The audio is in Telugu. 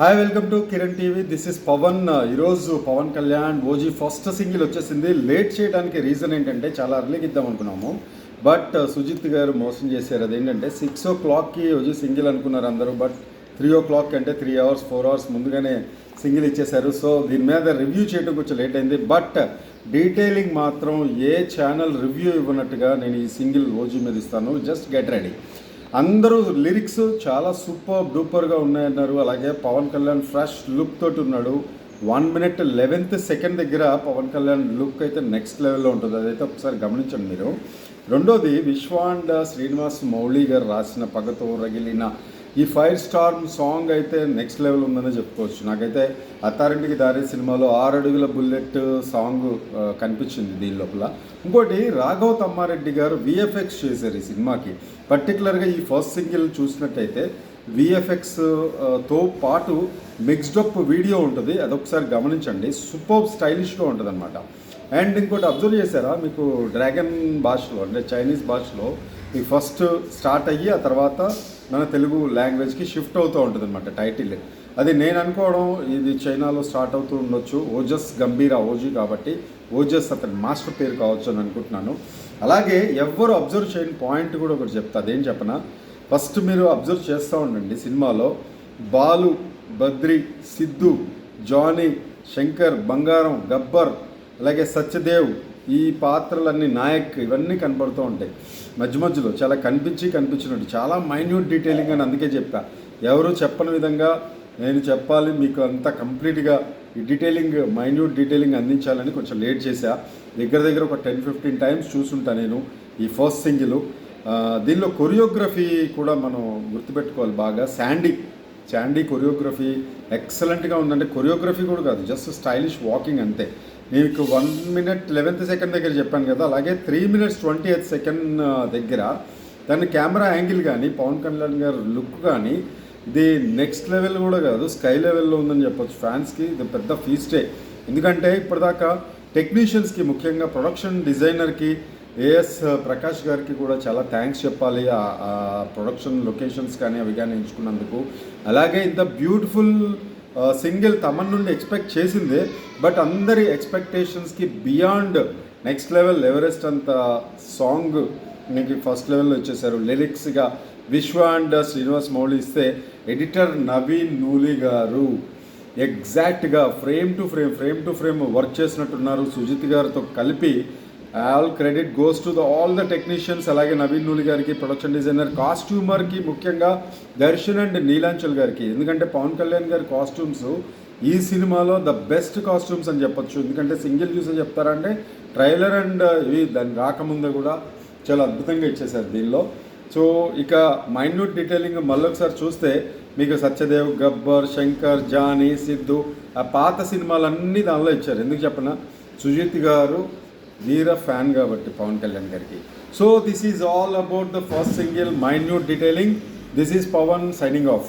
Hi welcome to Kiran TV this is Pawan ఈరోజు Pawan Kalyan OG first single వచ్చేసింది. లేట్ చేయడానికి రీజన్ ఏంటంటే చాలా అర్లీకి ఇద్దాం అనుకున్నాము. బట్ సుజిత్ uh, గారు మోసం చేశారు. అదేంటంటే సిక్స్ ఓ క్లాక్కి ఓజీ సింగిల్ అనుకున్నారు అందరూ. బట్ త్రీ ఓ క్లాక్ అంటే త్రీ అవర్స్ ఫోర్ అవర్స్ ముందుగానే సింగిల్ ఇచ్చేశారు. సో దీని మీద రివ్యూ చేయడం కొంచెం లేట్ అయింది. బట్ డీటెయిలింగ్ మాత్రం ఏ ఛానల్ రివ్యూ ఇవ్వనట్టుగా నేను ఈ సింగిల్ ఓజీ మీద ఇస్తాను. జస్ట్ గెట్ రెడీ అందరూ లిరిక్స్ చాలా సూపర్ డూపర్గా ఉన్నాయన్నారు. అలాగే పవన్ కళ్యాణ్ ఫ్రెష్ లుక్ తోటి ఉన్నాడు. వన్ మినిట్ లెవెన్త్ సెకండ్ దగ్గర పవన్ కళ్యాణ్ లుక్ అయితే నెక్స్ట్ లెవెల్లో ఉంటుంది. అదైతే ఒకసారి గమనించండి మీరు. రెండోది విశ్వాండ శ్రీనివాస్ మౌళి గారు రాసిన పగతో రగిలిన ఈ ఫైర్ స్టార్ సాంగ్ అయితే నెక్స్ట్ లెవెల్ ఉందని చెప్పుకోవచ్చు. నాకైతే అత్తారింటికి దారి సినిమాలో ఆరు అడుగుల బుల్లెట్ సాంగ్ కనిపించింది దీని లోపల. ఇంకోటి రాఘవ తమ్మారెడ్డి గారు విఎఫ్ఎక్స్ చేశారు ఈ సినిమాకి. పర్టికులర్గా ఈ ఫస్ట్ సింగిల్ చూసినట్టయితే విఎఫ్ఎక్స్తో పాటు మిక్స్డ్ అప్ వీడియో ఉంటుంది. అదొకసారి గమనించండి. సూపర్ స్టైలిష్గా ఉంటుంది అనమాట అండ్ ఇంకోటి అబ్జర్వ్ చేశారా? మీకు డ్రాగన్ భాషలో అంటే చైనీస్ భాషలో ఈ ఫస్ట్ స్టార్ట్ అయ్యి ఆ తర్వాత మన తెలుగు లాంగ్వేజ్కి షిఫ్ట్ అవుతూ ఉంటుంది అనమాట టైటిల్ అది నేను అనుకోవడం ఇది చైనాలో స్టార్ట్ అవుతూ ఉండొచ్చు. ఓజస్ గంభీర ఓజీ కాబట్టి ఓజస్ అతని మాస్టర్ పేరు కావచ్చు అని అనుకుంటున్నాను. అలాగే ఎవ్వరు అబ్జర్వ్ చేయని పాయింట్ కూడా ఒకటి చెప్తా. అదేం చెప్పనా? ఫస్ట్ మీరు అబ్జర్వ్ చేస్తూ ఉండండి సినిమాలో. బాలు బద్రి సిద్ధు జానీ శంకర్ బంగారం గబ్బర్ అలాగే సత్యదేవ్ ఈ పాత్రలన్నీ నాయక్ ఇవన్నీ కనపడుతూ ఉంటాయి. మధ్య మధ్యలో చాలా కనిపించి కనిపించినట్టు చాలా మైన్యూట్ డీటెయిలింగ్ అని అందుకే చెప్పా. ఎవరు చెప్పని విధంగా నేను చెప్పాలి మీకు అంతా కంప్లీట్గా ఈ డీటెయిలింగ్ మైన్యూట్ డీటెయిలింగ్ అందించాలని కొంచెం లేట్ చేశా. దగ్గర దగ్గర ఒక టెన్ ఫిఫ్టీన్ టైమ్స్ చూసుంటా నేను ఈ ఫస్ట్ సింగిల్ దీనిలో కొరియోగ్రఫీ కూడా మనం గుర్తుపెట్టుకోవాలి బాగా. శాండీ శాండీ కొరియోగ్రఫీ ఎక్సలెంట్గా ఉందంటే కొరియోగ్రఫీ కూడా కాదు జస్ట్ స్టైలిష్ వాకింగ్ అంతే. మీకు వన్ మినిట్ లెవెన్త్ సెకండ్ దగ్గర చెప్పాను కదా అలాగే three minutes twenty eighth second దగ్గర దాని కెమెరా యాంగిల్ కానీ పవన్ కళ్యాణ్ గారు లుక్ కానీ ఇది నెక్స్ట్ లెవెల్ కూడా కాదు స్కై లెవెల్లో ఉందని చెప్పొచ్చు ఫ్యాన్స్కి ఇది పెద్ద ఫీస్టే ఎందుకంటే ఇప్పటిదాకా టెక్నీషియన్స్కి ముఖ్యంగా ప్రొడక్షన్ డిజైనర్కి ఏఎస్ ప్రకాష్ గారికి కూడా చాలా థ్యాంక్స్ చెప్పాలి. ఆ- ప్రొడక్షన్ లొకేషన్స్ కానీ అవి కానీ ఎంచుకున్నందుకు. అలాగే ఇంత బ్యూటిఫుల్ సింగిల్ తమన్ నుండి ఎక్స్పెక్ట్ చేసిందే. బట్ అందరి ఎక్స్పెక్టేషన్స్కి బియాండ్ నెక్స్ట్ లెవెల్ ఎవరెస్ట్ అంత సాంగ్ మీకు ఫస్ట్ లెవెల్లో వచ్చేసారు లిరిక్స్గా విశ్వ అండ్ శ్రీనివాస్ మౌళి ఇస్తే ఎడిటర్ నవీన్ నూలి గారు ఎగ్జాక్ట్గా frame to frame frame to frame work చేసినట్టున్నారు సుజిత్ గారితో కలిపి all credit goes to the all the technicians అలాగే నవీన్ నూలి గారికి ప్రొడక్షన్ డిజైనర్ కాస్ట్యూమర్కి ముఖ్యంగా దర్శన్ అండ్ నీలాంచల్ గారికి. ఎందుకంటే పవన్ కళ్యాణ్ గారి కాస్ట్యూమ్స్ ఈ సినిమాలో ద బెస్ట్ కాస్ట్యూమ్స్ అని చెప్పొచ్చు. ఎందుకంటే సింగిల్ చూసే చెప్తారంటే ట్రైలర్ అండ్ ఇవి దాని రాకముందు కూడా చాలా అద్భుతంగా ఇచ్చేశారు దీనిలో. సో ఇక మైన్యూట్ డీటెయిలింగ్ మళ్ళొకసారి చూస్తే మీకు సత్యదేవ్ గబ్బర్ శంకర్ జానీ సిద్ధు ఆ పాత సినిమాలన్నీ దానిలో ఇచ్చారు. ఎందుకు చెప్పనా? సుజిత్ గారు వీర ఫ్యాన్ కాబట్టి పవన్ కళ్యాణ్ గారికి. So this is all about the first single minute detailing this is Pawan signing off